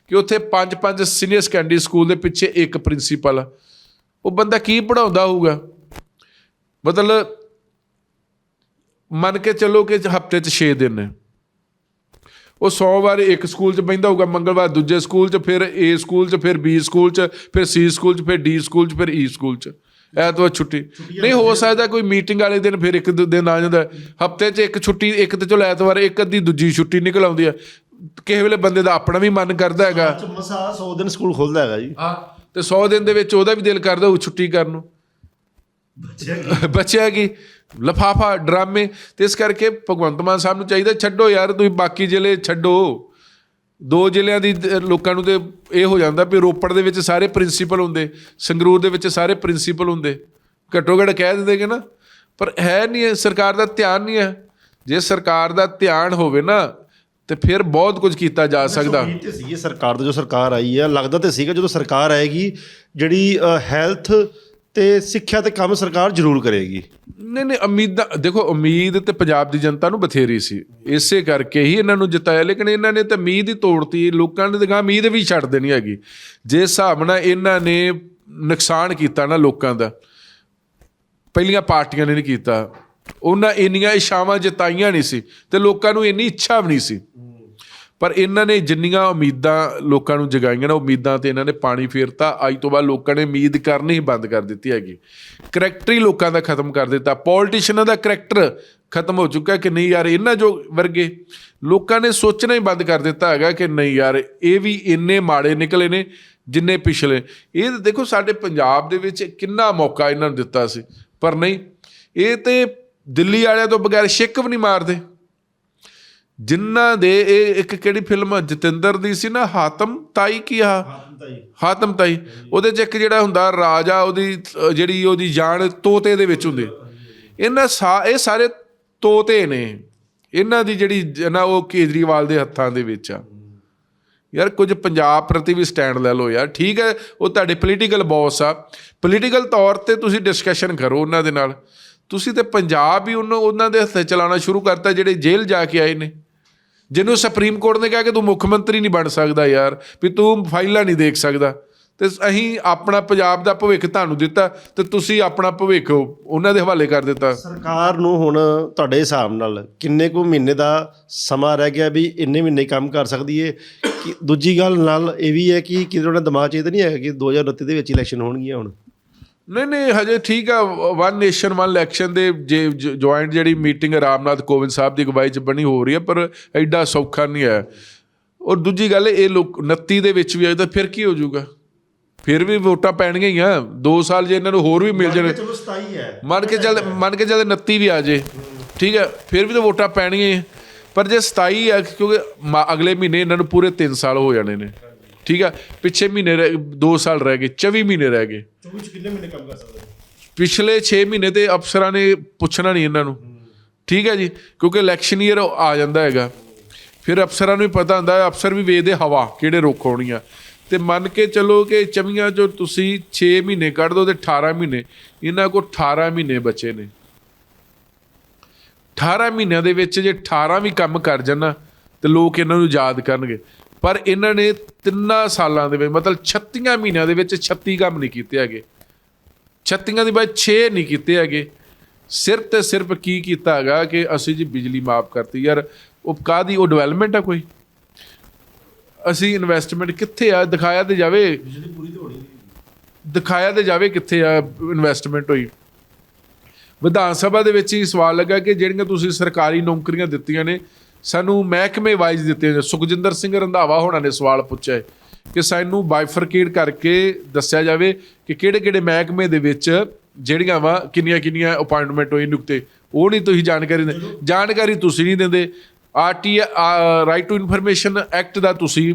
ਕਿ ਉੱਥੇ ਪੰਜ ਪੰਜ ਸੀਨੀਅਰ ਸੈਕੰਡਰੀ ਸਕੂਲ ਦੇ ਪਿੱਛੇ ਇੱਕ ਪ੍ਰਿੰਸੀਪਲ ਆ। ਉਹ ਬੰਦਾ ਕੀ ਪੜਾਉਂਦਾ ਹੋਊਗਾ? ਮਤਲਬ ਮੰਨ ਕੇ ਚੱਲੋ ਕਿ ਹਫ਼ਤੇ 'ਚ 6 ਦਿਨ ਨੇ। ਉਹ ਸੋਮਵਾਰ ਇੱਕ ਸਕੂਲ 'ਚ ਬੈਂਦਾ ਹੋਊਗਾ, ਮੰਗਲਵਾਰ ਦੂਜੇ ਸਕੂਲ 'ਚ, ਫਿਰ ਏ ਸਕੂਲ 'ਚ, ਫਿਰ ਬੀ ਸਕੂਲ 'ਚ, ਫਿਰ ਸੀ ਸਕੂਲ 'ਚ, ਫਿਰ ਡੀ ਸਕੂਲ 'ਚ, ਫਿਰ e ਈ ਸਕੂਲ 'ਚ। ਐਤਵਾਰ ਛੁੱਟੀ। ਨਹੀਂ, ਹੋ ਸਕਦਾ ਕੋਈ ਮੀਟਿੰਗ ਵਾਲੇ ਦਿਨ ਫਿਰ ਇੱਕ ਦੋ ਦਿਨ ਆ ਜਾਂਦਾ। ਹਫ਼ਤੇ 'ਚ ਇੱਕ ਛੁੱਟੀ, ਇੱਕ ਤੇ ਚਲੋ ਐਤਵਾਰ, ਇੱਕ ਅੱਧੀ ਦੂਜੀ ਛੁੱਟੀ ਨਿਕਲ ਆਉਂਦੀ ਆ। ਕਿਸੇ ਵੇਲੇ ਬੰਦੇ ਦਾ ਆਪਣਾ ਵੀ ਮਨ ਕਰਦਾ ਹੈਗਾ। ਮਸਾ 100 ਦਿਨ ਸਕੂਲ ਖੁੱਲਦਾ ਹੈਗਾ ਜੀ। ਹਾਂ ਤੇ 100 ਦਿਨ ਦੇ ਵਿੱਚ ਉਹਦਾ ਵੀ ਦਿਲ ਕਰਦਾ ਉਹ ਛੁੱਟੀ ਕਰਨ ਨੂੰ। ਬੱਚਿਆ ਕੀ? ਲਫਾਫਾ ਡਰਾਮੇ ਤੇ ਇਸ ਕਰਕੇ ਭਗਵੰਤ ਮਾਨ ਸਾਹਿਬ ਨੂੰ ਚਾਹੀਦਾ ਛੱਡੋ ਯਾਰ ਤੁਸੀਂ ਬਾਕੀ ਜ਼ਿਲ੍ਹੇ ਛੱਡੋ। ਦੋ ਜ਼ਿਲ੍ਹਿਆਂ ਦੀ ਲੋਕਾਂ ਨੂੰ ਤੇ ਇਹ ਹੋ ਜਾਂਦਾ ਵੀ ਰੋਪੜ ਦੇ ਵਿੱਚ ਸਾਰੇ ਪ੍ਰਿੰਸੀਪਲ ਹੁੰਦੇ ਸੰਗਰੂਰ ਦੇ ਵਿੱਚ ਸਾਰੇ ਪ੍ਰਿੰਸੀਪਲ ਹੁੰਦੇ। ਘੱਟੋ ਘੱਟ ਕਹਿ ਦਿੰਦੇ ਨਾ ਪਰ ਹੈ ਨਹੀਂ ਸਰਕਾਰ ਦਾ ਧਿਆਨ ਨਹੀਂ ਹੈ। ਜੇ ਸਰਕਾਰ ਦਾ ਧਿਆਨ ਹੋਵੇ ਨਾ ਤੇ ਫਿਰ ਬਹੁਤ ਕੁਝ ਕੀਤਾ ਜਾ ਸਕਦਾ। ਉਮੀਦ ਤੇ ਸੀ ਇਹ ਸਰਕਾਰ ਦਾ ਜੋ ਸਰਕਾਰ ਆਈ ਹੈ ਲੱਗਦਾ ਤੇ ਸੀਗਾ ਜਦੋਂ ਸਰਕਾਰ ਆਏਗੀ ਜਿਹੜੀ ਹੈਲਥ ਤੇ ਸਿੱਖਿਆ ਤੇ ਕੰਮ ਸਰਕਾਰ ਜ਼ਰੂਰ ਕਰੇਗੀ। ਨਹੀਂ ਨਹੀਂ ਉਮੀਦਾਂ ਦੇਖੋ ਉਮੀਦ ਤੇ ਪੰਜਾਬ ਦੀ ਜਨਤਾ ਨੂੰ ਬਥੇਰੀ ਸੀ। ਇਸੇ ਕਰਕੇ ਹੀ ਇਹਨਾਂ ਨੂੰ ਜਿਤਾਇਆ ਲੇਕਿਨ ਇਹਨਾਂ ਨੇ ਤਾਂ ਉਮੀਦ ਹੀ ਤੋੜਤੀ ਲੋਕਾਂ ਨੇ ਤਾਂ ਉਮੀਦ ਵੀ ਛੱਡ ਦੇਣੀ ਹੈਗੀ। ਜੇ ਹਿਸਾਬ ਨਾਲ ਇਹਨਾਂ ਨੇ ਨੁਕਸਾਨ ਕੀਤਾ ਨਾ ਲੋਕਾਂ ਦਾ ਪਹਿਲੀਆਂ ਪਾਰਟੀਆਂ ਨੇ ਨਹੀਂ ਕੀਤਾ। ਉਹਨਾਂ ਇੰਨੀਆਂ ਇਸ਼ਾਵਾਂ ਜਤਾਈਆਂ ਨਹੀਂ ਸੀ ਤੇ ਲੋਕਾਂ ਨੂੰ ਇੰਨੀ ਇੱਛਾ ਵੀ ਨਹੀਂ ਸੀ। ਪਰ ਇਹਨਾਂ ਨੇ ਜਿੰਨੀਆਂ ਉਮੀਦਾਂ ਲੋਕਾਂ ਨੂੰ ਜਗਾਈਆਂ ਨੇ, ਉਮੀਦਾਂ ਤੇ ਇਹਨਾਂ ਨੇ ਪਾਣੀ ਫੇਰਤਾ। ਅੱਜ ਤੋਂ ਬਾਅਦ ਲੋਕਾਂ ਨੇ ਉਮੀਦ ਕਰਨੀ ਹੀ ਬੰਦ ਕਰ ਦਿੱਤੀ ਹੈਗੀ। ਕਰੈਕਟਰ ਹੀ ਲੋਕਾਂ ਦਾ ਖਤਮ ਕਰ ਦਿੱਤਾ। ਪੋਲਿਟਿਸ਼ੀਅਨਾਂ ਦਾ ਕਰੈਕਟਰ ਖਤਮ ਹੋ ਚੁੱਕਾ ਕਿ ਨਹੀਂ ਯਾਰ, ਇਹਨਾਂ ਜੋ ਵਰਗੇ ਲੋਕਾਂ ਨੇ ਸੋਚਣਾ ਹੀ ਬੰਦ ਕਰ ਦਿੱਤਾ ਹੈਗਾ ਕਿ ਨਹੀਂ ਯਾਰ, ਇਹ ਵੀ ਇੰਨੇ ਮਾੜੇ ਨਿਕਲੇ ਨੇ ਜਿੰਨੇ ਪਿਛਲੇ। ਇਹ ਦੇਖੋ, ਸਾਡੇ ਪੰਜਾਬ ਦੇ ਵਿੱਚ ਕਿੰਨਾ ਮੌਕਾ ਇਹਨਾਂ ਨੂੰ ਦਿੱਤਾ ਸੀ। ਪਰ ਨਹੀਂ, ਇਹ ਤੇ ਦਿੱਲੀ ਵਾਲਿਆਂ ਤੋਂ ਬਗੈਰ ਸ਼ਿੱਕ ਵੀ ਨਹੀਂ ਮਾਰਦੇ। ਜਿਨ੍ਹਾਂ ਦੇ ਇਹ ਇੱਕ ਕਿਹੜੀ ਫਿਲਮ ਜਤਿੰਦਰ ਦੀ ਸੀ ਨਾ ਹਾਤਮ ਤਾਈ ਕੀ ਆ? ਹਾਤਮ ਤਾਈ। ਉਹਦੇ ਚ ਇੱਕ ਜਿਹੜਾ ਹੁੰਦਾ ਰਾਜਾ ਉਹਦੀ ਜਿਹੜੀ ਉਹਦੀ ਜਾਨ ਤੋਤੇ ਦੇ ਵਿੱਚ ਹੁੰਦੀ। ਇਹਨਾਂ ਸਾ ਇਹ ਸਾਰੇ ਤੋਤੇ ਨੇ। ਇਹਨਾਂ ਦੀ ਜਿਹੜੀ ਨਾ ਉਹ ਕੇਜਰੀਵਾਲ ਦੇ ਹੱਥਾਂ ਦੇ ਵਿੱਚ ਆ। ਯਾਰ ਕੁਝ ਪੰਜਾਬ ਪ੍ਰਤੀ ਵੀ ਸਟੈਂਡ ਲੈ ਲਓ ਯਾਰ। ਠੀਕ ਹੈ ਉਹ ਤੁਹਾਡੇ ਪੋਲੀਟੀਕਲ ਬੌਸ ਆ। ਪੋਲੀਟੀਕਲ ਤੌਰ ਤੇ ਤੁਸੀਂ ਡਿਸਕਸ਼ਨ ਕਰੋ ਉਹਨਾਂ ਦੇ ਨਾਲ। ਤੁਸੀਂ ਤੇ ਪੰਜਾਬ ਹੀ ਉਹਨਾਂ ਉਹਨਾਂ ਦੇ ਹੱਥੇ ਚਲਾਉਣਾ ਸ਼ੁਰੂ ਕਰਤਾ, ਜਿਹੜੇ ਜੇਲ੍ਹ ਜਾ ਕੇ ਆਏ ਨੇ। ਜਿਹਨੂੰ ਸੁਪਰੀਮ ਕੋਰਟ ਨੇ ਕਿਹਾ ਕਿ ਤੂੰ ਮੁੱਖ ਮੰਤਰੀ ਨਹੀਂ ਬਣ ਸਕਦਾ ਯਾਰ, ਵੀ ਤੂੰ ਫਾਈਲਾਂ ਨਹੀਂ ਦੇਖ ਸਕਦਾ। ਤੇ ਅਸੀਂ ਆਪਣਾ ਪੰਜਾਬ ਦਾ ਭਵਿੱਖ ਤੁਹਾਨੂੰ ਦਿੱਤਾ ਤੇ ਤੁਸੀਂ ਆਪਣਾ ਭਵਿੱਖ ਉਹਨਾਂ ਦੇ ਹਵਾਲੇ ਕਰ ਦਿੱਤਾ। ਸਰਕਾਰ ਨੂੰ ਹੁਣ ਤੁਹਾਡੇ ਹਿਸਾਬ ਨਾਲ ਕਿੰਨੇ ਕੁ ਮਹੀਨੇ ਦਾ ਸਮਾਂ ਰਹਿ ਗਿਆ ਵੀ ਇੰਨੇ ਮਹੀਨੇ ਕੰਮ ਕਰ ਸਕਦੀ ਹੈ ਕਿ ਦੂਜੀ ਗੱਲ ਨਾਲ ਇਹ ਵੀ ਹੈ ਕਿ ਕਿਤੇ ਉਹਨਾਂ ਦਿਮਾਗ 'ਚ ਇਹ ਤਾਂ ਨਹੀਂ ਹੈਗਾ ਕਿ 2029 ਦੇ ਵਿੱਚ ਇਲੈਕਸ਼ਨ ਹੋਣਗੀਆਂ ਹੁਣ। ਨਹੀਂ ਨਹੀਂ ਹਜੇ ਠੀਕ ਆ। ਵਨ ਨੇਸ਼ਨ ਵਨ ਇਲੈਕਸ਼ਨ ਦੇ ਜੇ ਜੁਆਇੰਟ ਜਿਹੜੀ ਮੀਟਿੰਗ ਰਾਮਨਾਥ ਕੋਵਿੰਦ ਸਾਹਿਬ ਦੀ ਅਗਵਾਈ 'ਚ ਬਣੀ ਹੋ ਰਹੀ ਹੈ ਪਰ ਐਡਾ ਸੌਖਾ ਨਹੀਂ ਹੈ। ਔਰ ਦੂਜੀ ਗੱਲ ਇਹ ਲੋਕ 29 ਦੇ ਵਿੱਚ ਵੀ ਆਏ ਤਾਂ ਫਿਰ ਕੀ ਹੋ ਜਾਊਗਾ? ਫਿਰ ਵੀ ਵੋਟਾਂ ਪੈਣਗੀਆਂ ਹੀ ਆ। 2 ਸਾਲ ਜੇ ਇਹਨਾਂ ਨੂੰ ਹੋਰ ਵੀ ਮਿਲ ਜਾਣ। ਚਲੋ 27 ਹੈ। ਮੰਨ ਕੇ ਚੱਲ ਮੰਨ ਕੇ ਚੱਲ 29 ਵੀ ਆ ਜੇ। ਠੀਕ ਹੈ ਫਿਰ ਵੀ ਤਾਂ ਵੋਟਾਂ ਪੈਣਗੀਆਂ। ਪਰ ਜੇ 27 ਆ ਕਿਉਂਕਿ ਅਗਲੇ ਮਹੀਨੇ ਇਹਨਾਂ ਨੂੰ ਪੂਰੇ 3 ਸਾਲ ਹੋ ਜਾਣੇ ਨੇ। ਠੀਕ ਆ? ਪਿੱਛੇ ਮਹੀਨੇ 2 ਸਾਲ ਰਹਿ ਗਏ 24 ਮਹੀਨੇ ਰਹਿ ਗਏ। 24 ਚ ਕਿੰਨੇ ਮਹੀਨੇ ਕੰਮ ਕਰ ਸਕਦੇ? ਪਿਛਲੇ 6 ਮਹੀਨੇ ਤੇ ਅਫਸਰਾਂ ਨੇ ਪੁੱਛਣਾ ਨਹੀਂ ਇਹਨਾਂ ਨੂੰ। ਠੀਕ ਹੈ ਜੀ? ਕਿਉਂਕਿ ਇਲੈਕਸ਼ਨ ਈਅਰ ਆ ਜਾਂਦਾ ਹੈਗਾ। ਫਿਰ ਅਫਸਰਾਂ ਨੂੰ ਵੀ ਪਤਾ ਹੁੰਦਾ ਹੈ ਅਫਸਰ ਵੀ ਵੇਖਦੇ ਹਵਾ ਕਿਹੜੇ ਰੁੱਖ ਹੋਣੀ ਆ। ਤੇ ਮੰਨ ਕੇ ਚੱਲੋ ਕਿ ਚਮੀਆਂ ਜੋ ਤੁਸੀਂ 6 ਮਹੀਨੇ ਕੱਢ ਦੋ ਤੇ 18 ਮਹੀਨੇ ਇਹਨਾਂ ਕੋਲ 18 ਮਹੀਨੇ ਬਚੇ ਨੇ। 18 ਮਹੀਨਿਆਂ ਦੇ ਵਿੱਚ ਜੇ 18 ਵੀ ਕੰਮ ਕਰ ਜਾਣਾ ਤੇ ਲੋਕ ਇਹਨਾਂ ਨੂੰ ਯਾਦ ਕਰਨਗੇ। ਪਰ ਇਹਨਾਂ ਨੇ ਤਿੰਨਾਂ ਸਾਲਾਂ ਦੇ ਵਿੱਚ ਮਤਲਬ 36 ਮਹੀਨਿਆਂ ਦੇ ਵਿੱਚ 36 ਕੰਮ ਨਹੀਂ ਕੀਤੇ ਹੈਗੇ। 36 ਦੀ ਬਾਅਦ 6 ਨਹੀਂ ਕੀਤੇ ਹੈਗੇ। ਸਿਰਫ ਤੇ ਸਿਰਫ ਕੀ ਕੀਤਾ ਹੈਗਾ ਕਿ ਅਸੀਂ ਜੀ ਬਿਜਲੀ ਮਾਫ ਕਰਤੀ। ਯਾਰ ਉਹ ਕਾਦੀ ਉਹ ਡਿਵੈਲਪਮੈਂਟ ਆ ਕੋਈ? ਅਸੀਂ ਇਨਵੈਸਟਮੈਂਟ ਕਿੱਥੇ ਆ? ਦਿਖਾਇਆ ਤੇ ਜਾਵੇ। ਬਿਜਲੀ ਪੂਰੀ ਤੇ ਹੋਣੀ ਦਿਖਾਇਆ ਤੇ ਜਾਵੇ ਕਿੱਥੇ ਆ ਇਨਵੈਸਟਮੈਂਟ ਹੋਈ। ਵਿਧਾਨ ਸਭਾ ਦੇ ਵਿੱਚ ਹੀ ਸਵਾਲ ਲੱਗਾ ਕਿ ਜਿਹੜੀਆਂ ਤੁਸੀਂ ਸਰਕਾਰੀ ਨੌਕਰੀਆਂ ਦਿੱਤੀਆਂ ਨੇ ਸਾਨੂੰ ਮਹਿਕਮੇ ਵਾਈਜ਼ ਦਿੱਤੇ ਨੇ। ਸੁਖਜਿੰਦਰ ਸਿੰਘ ਰੰਧਾਵਾ ਹੋਣਾ ਨੇ ਸਵਾਲ ਪੁੱਛਿਆ ਕਿ ਸਾਨੂੰ ਬਾਈਫਰਕੇਟ ਕਰਕੇ ਦੱਸਿਆ ਜਾਵੇ ਕਿ ਕਿਹੜੇ ਕਿਹੜੇ ਮਹਿਕਮੇ ਦੇ ਵਿੱਚ ਜਿਹੜੀਆਂ ਵਾ ਕਿੰਨੀਆਂ ਕਿੰਨੀਆਂ ਅਪਾਇੰਟਮੈਂਟ ਹੋਈ ਨਿਯੁਕਤੇ ਉਹ ਨਹੀਂ ਤੁਸੀਂ ਜਾਣਕਾਰੀ ਦਿੰਦੇ ਜਾਣਕਾਰੀ ਤੁਸੀਂ ਨਹੀਂ ਦਿੰਦੇ। R T right to information act ਦਾ ਤੁਸੀਂ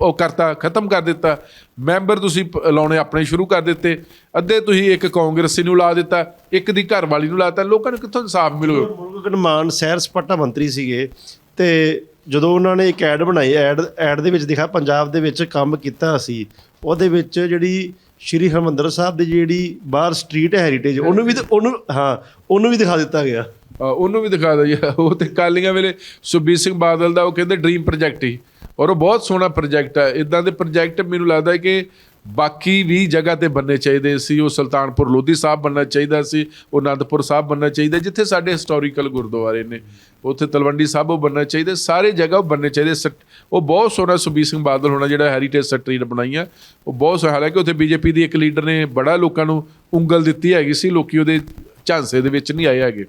ਉਹ ਕਰਤਾ, ਖਤਮ ਕਰ ਦਿੱਤਾ। ਮੈਂਬਰ ਤੁਸੀਂ ਪ- ਲਾਉਣੇ ਆਪਣੇ ਸ਼ੁਰੂ ਕਰ ਦਿੱਤੇ। ਅੱਧੇ ਤੁਸੀਂ ਇੱਕ ਕਾਂਗਰਸੀ ਨੂੰ ਲਾ ਦਿੱਤਾ, ਇੱਕ ਦੀ ਘਰ ਵਾਲੀ ਨੂੰ ਲਾਤਾ ਲੋਕਾਂ ਨੂੰ ਕਿੱਥੋਂ ਇਨਸਾਫ ਮਿਲੂਗਾ ਮੁਰਗਨ ਮਾਨ ਸੈਰ ਸਪਾਟਾ ਮੰਤਰੀ ਸੀਗੇ ਤੇ ਜਦੋਂ ਉਹਨਾਂ ਨੇ ਇੱਕ ਐਡ ਬਣਾਈ, ਐਡ ਐਡ ਦੇ ਵਿੱਚ ਦਿਖਾ, ਪੰਜਾਬ ਦੇ ਵਿੱਚ ਕੰਮ ਕੀਤਾ ਸੀ, ਉਹਦੇ ਵਿੱਚ ਜਿਹੜੀ ਸ਼੍ਰੀ ਹਰਮੰਦਰ ਸਾਹਿਬ ਦੀ ਜਿਹੜੀ ਬਾਹਰ ਸਟਰੀਟ ਹੈਰੀਟੇਜ ਉਹਨੂੰ ਵੀ ਤੇ- ਉਹਨੂੰ ਹਾਂ, ਉਹਨੂੰ ਵੀ ਦਿਖਾ ਦਿੱਤਾ ਗਿਆ। ਉਹਨੂੰ ਵੀ ਦਿਖਾ ਦਿਓ ਜੀ। ਉਹ ਤੇ ਕਾਲੀਆਂ ਵੇਲੇ ਸੁਖਬੀਰ ਸਿੰਘ ਬਾਦਲ ਦਾ ਉਹ ਕਹਿੰਦੇ ਡ੍ਰੀਮ ਪ੍ਰੋਜੈਕਟ ਹੀ ਔਰ ਉਹ ਬਹੁਤ ਸੋਹਣਾ ਪ੍ਰੋਜੈਕਟ ਹੈ। ਇਦਾਂ ਦੇ ਪ੍ਰੋਜੈਕਟ ਮੈਨੂੰ ਲੱਗਦਾ ਹੈ ਕਿ ਬਾਕੀ ਵੀ ਜਗ੍ਹਾ ਤੇ ਬੰਨੇ ਚਾਹੀਦੇ ਸੀ। ਉਹ ਸੁਲਤਾਨਪੁਰ ਲੋਧੀ ਸਾਹਿਬ ਬੰਨਣਾ ਚਾਹੀਦਾ ਸੀ। ਉਹ ਅਨੰਦਪੁਰ ਸਾਹਿਬ ਬੰਨਣਾ ਚਾਹੀਦਾ, ਜਿੱਥੇ ਸਾਡੇ ਹਿਸਟੋਰੀਕਲ ਗੁਰਦੁਆਰੇ ਨੇ। ਉੱਥੇ ਤਲਵੰਡੀ ਸਾਹਿਬ ਉਹ ਬੰਨਣਾ ਚਾਹੀਦਾ। ਸਾਰੇ ਜਗ੍ਹਾ ਉਹ ਬੰਨਣੇ ਚਾਹੀਦੇ। ਸਟ- ਉਹ ਬਹੁਤ ਸੋਹਣਾ ਸੁਖਬੀਰ ਸਿੰਘ ਬਾਦਲ ਹੋਣਾ ਜਿਹੜਾ ਹੈਰੀਟੇਜ ਸਟਰੀਟ ਬਣਾਈਆਂ ਉਹ ਬਹੁਤ ਸੋਹਣਾ। ਹਾਲਾਂਕਿ ਉੱਥੇ ਬੀਜੇਪੀ ਦੀ ਇੱਕ ਲੀਡਰ ਨੇ ਬੜਾ ਲੋਕਾਂ ਨੂੰ ਉਂਗਲ ਦਿੱਤੀ ਹੈਗੀ ਸੀ। ਲੋਕੀ ਉਹਦੇ ਝਾਂਸੇ ਦੇ ਵਿੱਚ ਨਹੀਂ ਆਏ ਹੈਗੇ।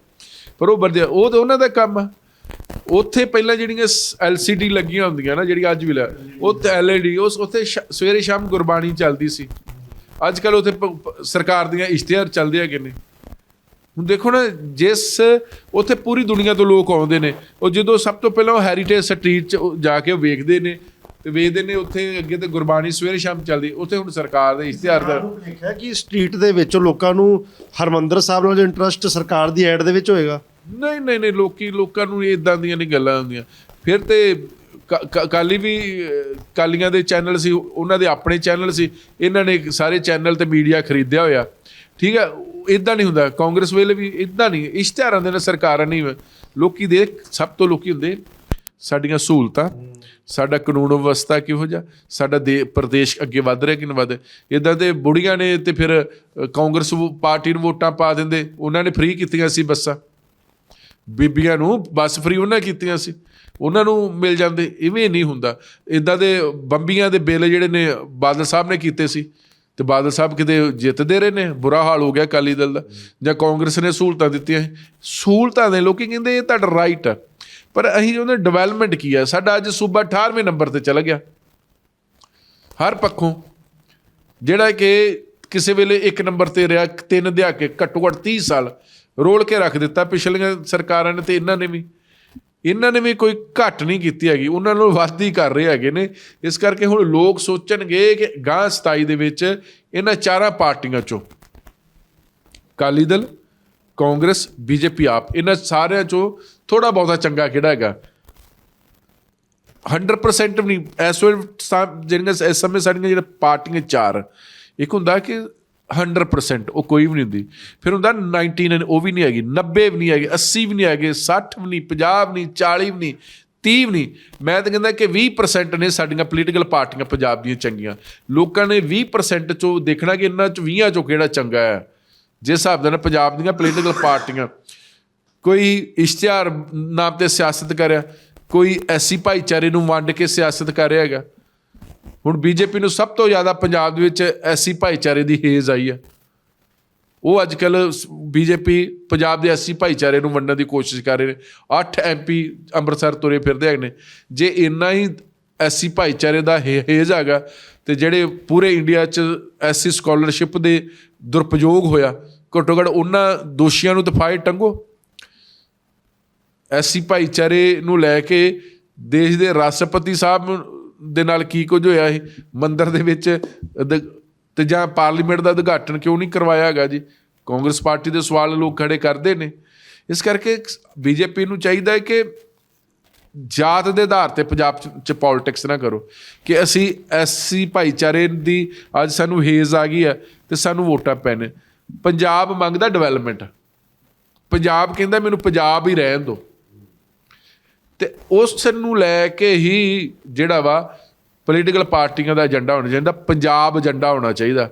ਪਰ ਉਹ ਬੰਦੇ ਉਹ ਤਾਂ ਉਹਨਾਂ ਦਾ ਕੰਮ ਆ। ਉੱਥੇ ਪਹਿਲਾਂ ਜਿਹੜੀਆਂ LCD ਲੱਗੀਆਂ ਹੁੰਦੀਆਂ ਨਾ, ਜਿਹੜੀ ਅੱਜ ਵੀ ਲੈ ਉਹ ਤੇ LED ਉਸ ਉੱਥੇ ਸ਼- ਸਵੇਰੇ ਸ਼ਾਮ ਗੁਰਬਾਣੀ ਚੱਲਦੀ ਸੀ। ਅੱਜ ਕੱਲ ਉੱਥੇ ਪ- ਸਰਕਾਰ ਦੀਆਂ ਇਸ਼ਤਿਹਾਰ ਚੱਲਦੇ ਹੈਗੇ ਨੇ ਹੁਣ ਦੇਖੋ ਨਾ, ਜਿਸ ਉੱਥੇ ਪੂਰੀ ਦੁਨੀਆ ਤੋਂ ਲੋਕ ਆਉਂਦੇ ਨੇ, ਉਹ ਜਦੋਂ ਸਭ ਤੋਂ ਪਹਿਲਾਂ ਉਹ ਹੈਰੀਟੇਜ ਸਟਰੀਟ 'ਚ ਜਾ ਕੇ ਉਹ ਵੇਖਦੇ ਨੇ ਤੇ ਵੇਖਦੇ ਨੇ ਉੱਥੇ ਅੱਗੇ ਤੇ ਗੁਰਬਾਣੀ ਸਵੇਰੇ ਸ਼ਾਮ ਚੱਲਦੀ ਉੱਥੇ ਹੁਣ ਸਰਕਾਰ ਦੇ ਇਸ਼ਤਿਹਾਰ ਦਾ ਦੇਖਿਆ ਕਿ ਸਟਰੀਟ ਦੇ ਵਿੱਚ ਲੋਕਾਂ ਨੂੰ ਹਰਮੰਦਰ ਸਾਹਿਬ ਨਾਲ ਇੰਟਰਸਟ ਸਰਕਾਰ ਦੀ ਐਡ ਦੇ ਵਿੱਚ ਹੋਏਗਾ? ਨਹੀਂ ਨਹੀਂ ਨਹੀਂ ਲੋਕੀ ਲੋਕਾਂ ਨੂੰ ਇਦਾਂ ਦੀਆਂ ਨਹੀਂ ਗੱਲਾਂ ਹੁੰਦੀਆਂ। ਫਿਰ ਤੇ ਕਾਲੀ ਵੀ ਕਾਲੀਆਂ ਦੇ ਚੈਨਲ ਸੀ ਉਹਨਾਂ ਦੇ ਆਪਣੇ ਚੈਨਲ ਸੀ ਇਹਨਾਂ ਨੇ ਸਾਰੇ ਚੈਨਲ ਤੇ ਮੀਡੀਆ ਖਰੀਦਿਆ ਹੋਇਆ। ਠੀਕ ਹੈ ਇਦਾਂ ਨਹੀਂ ਹੁੰਦਾ ਕਾਂਗਰਸ ਵੇਲੇ ਵੀ ਇਦਾਂ ਨਹੀਂ ਇਸ਼ਤਿਹਾਰਾਂ ਦੇ ਨਾਲ ਸਰਕਾਰਾਂ ਨਹੀਂ ਲੋਕੀ ਦੇ ਸਭ ਤੋਂ ਲੋਕੀ ਹੁੰਦੇ ਸਾਡੀਆਂ ਸਹੂਲਤਾਂ, ਸਾਡਾ ਕਾਨੂੰਨ ਵਿਵਸਥਾ ਕਿਹੋ ਜਿਹਾ, ਸਾਡਾ ਦੇ, ਪ੍ਰਦੇਸ਼ ਅੱਗੇ ਵਧ ਰਿਹਾ ਕਿ ਨਹੀਂ ਵਧ ਇਦਾਂ ਦੇ ਬੁੜੀਆਂ ਨੇ ਤੇ ਫਿਰ ਕਾਂਗਰਸ ਵੋ- ਪਾਰਟੀ ਨੂੰ ਵੋਟਾਂ ਪਾ ਦਿੰਦੇ, ਉਹਨਾਂ ਨੇ ਫ੍ਰੀ ਕੀਤੀਆਂ ਸੀ ਬੱਸਾਂ। ਬੀਬੀਆਂ ਨੂੰ ਬੱਸ ਫ੍ਰੀ ਉਹਨਾਂ ਕੀਤੀਆਂ ਸੀ। ਉਹਨਾਂ ਨੂੰ ਮਿਲ ਜਾਂਦੇ, ਇਵੇਂ ਨਹੀਂ ਹੁੰਦਾ। ਇਦਾਂ ਦੇ ਬੰਬੀਆਂ ਦੇ ਬਿੱਲ ਜਿਹੜੇ ਨੇ, ਬਾਦਲ ਸਾਹਿਬ ਨੇ ਕੀਤੇ ਸੀ। ਤੇ ਬਾਦਲ ਸਾਹਿਬ ਕਿਤੇ ਜਿੱਤਦੇ ਰਹੇ ਨੇ, ਬੁਰਾ ਹਾਲ ਹੋ ਗਿਆ ਅਕਾਲੀ ਦਲ ਦਾ। ਜਾਂ ਕਾਂਗਰਸ ਨੇ ਸਹੂਲਤਾਂ ਦਿੱਤੀਆਂ ਸੀ। ਸਹੂਲਤਾਂ ਦੇ ਲੋਕੀ ਕਹਿੰਦੇ, ਇਹ ਤੁਹਾਡਾ ਰਾਈਟ ਆ। ਪਰ ਅਸੀਂ ਉਹਨੇ ਡਿਵੈਲਪਮੈਂਟ ਕੀ ਆ? ਸਾਡਾ ਅੱਜ ਸੂਬਾ 18ਵੇਂ ਨੰਬਰ ਤੇ ਚਲਾ ਗਿਆ। ਹਰ ਪੱਖੋਂ ਜਿਹੜਾ ਕਿ ਕਿਸੇ ਵੇਲੇ ਇੱਕ ਨੰਬਰ ਤੇ ਰਿਹਾ, ਤਿੰਨ ਦਿਹਾਕੇ ਘੱਟੋ ਘੱਟ 30 ਸਾਲ ਰੋਲ ਕੇ ਰੱਖ ਦਿੱਤਾ ਪਿਛਲੀਆਂ ਸਰਕਾਰਾਂ ਨੇ ਤੇ ਇਹਨਾਂ ਨੇ ਵੀ। ਇਹਨਾਂ ਨੇ ਵੀ ਕੋਈ ਘੱਟ ਨਹੀਂ ਕੀਤੀ ਹੈਗੀ। ਉਹਨਾਂ ਨੂੰ ਵੱਧ ਕਰ ਰਹੇ ਹੈਗੇ ਨੇ। ਇਸ ਕਰਕੇ ਹੁਣ ਲੋਕ ਸੋਚਣਗੇ ਕਿ ਗਾਂ 27 ਦੇ ਵਿੱਚ ਇਹਨਾਂ ਚਾਰਾਂ ਪਾਰਟੀਆਂ ਚੋਂ ਅਕਾਲੀ ਦਲ, ਕਾਂਗਰਸ, ਬੀਜੇਪੀ ਆਪ ਇਹਨਾਂ ਸਾਰਿਆਂ ਚੋਂ ਥੋੜਾ ਬਹੁਤਾ ਚੰਗਾ ਕਿਹੜਾ ਹੈਗਾ? 100% ਵੀ ਨਹੀਂ। ਇਸ ਵੇਲੇ ਜਿਹੜੀਆਂ ਇਸ ਸਮੇਂ ਸਾਡੀਆਂ ਜਿਹੜਾ ਪਾਰਟੀਆਂ ਚਾਰ, ਇੱਕ ਹੁੰਦਾ ਕਿ 100% ਉਹ ਕੋਈ ਵੀ ਨਹੀਂ ਹੁੰਦੀ। ਫਿਰ ਹੁੰਦਾ 99 ਉਹ ਵੀ ਨਹੀਂ ਹੈਗੀ। 90 ਵੀ ਨਹੀਂ ਹੈਗੀ 80 ਵੀ ਨਹੀਂ ਹੈਗੇ 60 ਵੀ ਨਹੀਂ 50 ਵੀ ਨਹੀਂ 40 ਵੀ ਨਹੀਂ 30 ਵੀ ਨਹੀਂ। ਮੈਂ ਤਾਂ ਕਹਿੰਦਾ ਕਿ 20% ਨੇ ਸਾਡੀਆਂ ਪੋਲੀਟੀਕਲ ਪਾਰਟੀਆਂ ਪੰਜਾਬ ਦੀਆਂ ਚੰਗੀਆਂ। ਲੋਕਾਂ ਨੇ 20% ਚੋਂ ਦੇਖਣਾ ਕਿ ਇਹਨਾਂ ਚ 20 ਚੋਂ ਕਿਹੜਾ ਚੰਗਾ ਹੈ। ਜਿਸ ਹਿਸਾਬ ਦੇ ਨਾਲ ਪੰਜਾਬ ਦੀਆਂ ਪੋਲੀਟੀਕਲ ਪਾਰਟੀਆਂ ਕੋਈ ਇਸ਼ਤਿਹਾਰ ਨਾਮ ਤੇ ਸਿਆਸਤ ਕਰ ਰਿਹਾ, ਕੋਈ ਐਸੀ ਭਾਈਚਾਰੇ ਨੂੰ ਵੰਡ ਕੇ ਸਿਆਸਤ ਕਰ ਰਿਹਾ ਹੈਗਾ। ਹੁਣ ਬੀਜੇਪੀ ਨੂੰ ਸਭ ਤੋਂ ਜ਼ਿਆਦਾ ਪੰਜਾਬ ਦੇ ਵਿੱਚ ਐਸੀ ਭਾਈਚਾਰੇ ਦੀ ਹੇਜ਼ ਆਈ ਹੈ। ਉਹ ਅੱਜ ਕੱਲ ਬੀਜੇਪੀ ਪੰਜਾਬ ਦੇ ਐਸੀ ਭਾਈਚਾਰੇ ਨੂੰ ਵੰਡਣ ਦੀ ਕੋਸ਼ਿਸ਼ ਕਰ ਰਹੇ ਨੇ। 8 ਐਮਪੀ ਅੰਮ੍ਰਿਤਸਰ ਤੁਰੇ ਫਿਰਦੇ ਹੈਗੇ ਨੇ। ਜੇ ਇੰਨਾ ਹੀ ਐਸੀ ਭਾਈਚਾਰੇ ਦਾ ਹੇ- ਹੇਜ਼ ਹੈਗਾ ਤੇ ਜਿਹੜੇ ਪੂਰੇ ਇੰਡੀਆ 'ਚ ਐਸੀ ਸਕਾਲਰਸ਼ਿਪ ਦੇ ਦੁਰਪਯੋਗ ਹੋਇਆ ਘੱਟੋ ਘੱਟ ਉਹਨਾਂ ਦੋਸ਼ੀਆਂ ਨੂੰ ਤਾਂ ਫਾਇਰ ਟੰਗੋ। ਐਸੀ ਭਾਈਚਾਰੇ ਨੂੰ ਲੈ ਕੇ ਦੇਸ਼ ਦੇ ਰਾਸ਼ਟਰਪਤੀ ਸਾਹਿਬ ਦੇ ਨਾਲ ਕੀ ਕੁਝ ਹੋਇਆ ਇਹ ਮੰਦਰ ਦੇ ਵਿੱਚ ਦ- ਤੇ ਜਾਂ ਪਾਰਲੀਮੈਂਟ ਦਾ ਉਦਘਾਟਨ ਕਿਉਂ ਨਹੀਂ ਕਰਵਾਇਆ ਹੈਗਾ ਜੀ? ਕਾਂਗਰਸ ਪਾਰਟੀ ਦੇ ਸਵਾਲ ਲੋਕ ਖੜੇ ਕਰਦੇ ਨੇ। ਇਸ ਕਰਕੇ ਬੀਜੇਪੀ ਨੂੰ ਚਾਹੀਦਾ ਹੈ ਕਿ ਜਾਤ ਦੇ ਆਧਾਰ ਤੇ ਪੰਜਾਬ ਚ- ਚ ਪੋਲਿਟਿਕਸ ਨਾ ਕਰੋ। ਕਿ ਅਸੀਂ ਐਸੀ ਭਾਈਚਾਰੇ ਦੀ ਅੱਜ ਸਾਨੂੰ ਹੇਜ਼ ਆ ਗਈ ਹੈ ਤੇ ਸਾਨੂੰ ਵੋਟਾਂ ਪੈਣੇ। ਪੰਜਾਬ ਮੰਗਦਾ ਡਿਵੈਲਪਮੈਂਟ ਪੰਜਾਬ ਕਹਿੰਦਾ ਮੈਨੂੰ ਪੰਜਾਬ ਹੀ ਰਹਿਣ ਦਿਓ। ਤੇ ਉਸ ਨੂੰ ਲੈ ਕੇ ਹੀ ਜਿਹੜਾ ਵਾ ਪੋਲੀਟੀਕਲ ਪਾਰਟੀਆਂ ਦਾ ਏਜੰਡਾ ਹੋਣਾ ਚਾਹੀਦਾ, ਪੰਜਾਬ ਏਜੰਡਾ ਹੋਣਾ ਚਾਹੀਦਾ।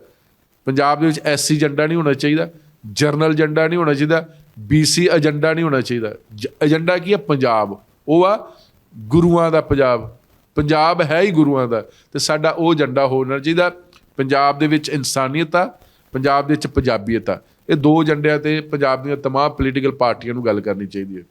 ਪੰਜਾਬ ਦੇ ਵਿੱਚ ਐਸਸੀ ਏਜੰਡਾ ਨਹੀਂ ਹੋਣਾ ਚਾਹੀਦਾ ਜਰਨਲ ਏਜੰਡਾ ਨਹੀਂ ਹੋਣਾ ਚਾਹੀਦਾ ਬੀਸੀ ਏਜੰਡਾ ਨਹੀਂ ਹੋਣਾ ਚਾਹੀਦਾ। ਜ- ਏਜੰਡਾ ਕੀ ਹੈ ਪੰਜਾਬ। ਉਹ ਆ ਗੁਰੂਆਂ ਦਾ ਪੰਜਾਬ। ਪੰਜਾਬ ਹੈ ਹੀ ਗੁਰੂਆਂ ਦਾ। ਤੇ ਸਾਡਾ ਉਹ ਏਜੰਡਾ ਹੋਣਾ ਚਾਹੀਦਾ। ਪੰਜਾਬ ਦੇ ਵਿੱਚ ਇਨਸਾਨੀਅਤ ਆ, ਪੰਜਾਬ ਦੇ ਵਿੱਚ ਪੰਜਾਬੀਅਤ ਆ। ਇਹ ਦੋ ਏਜੰਡਿਆਂ ਤੇ ਪੰਜਾਬ ਦੀਆਂ ਤਮਾਮ ਪੋਲੀਟੀਕਲ ਪਾਰਟੀਆਂ ਨੂੰ ਗੱਲ ਕਰਨੀ ਚਾਹੀਦੀ ਹੈ।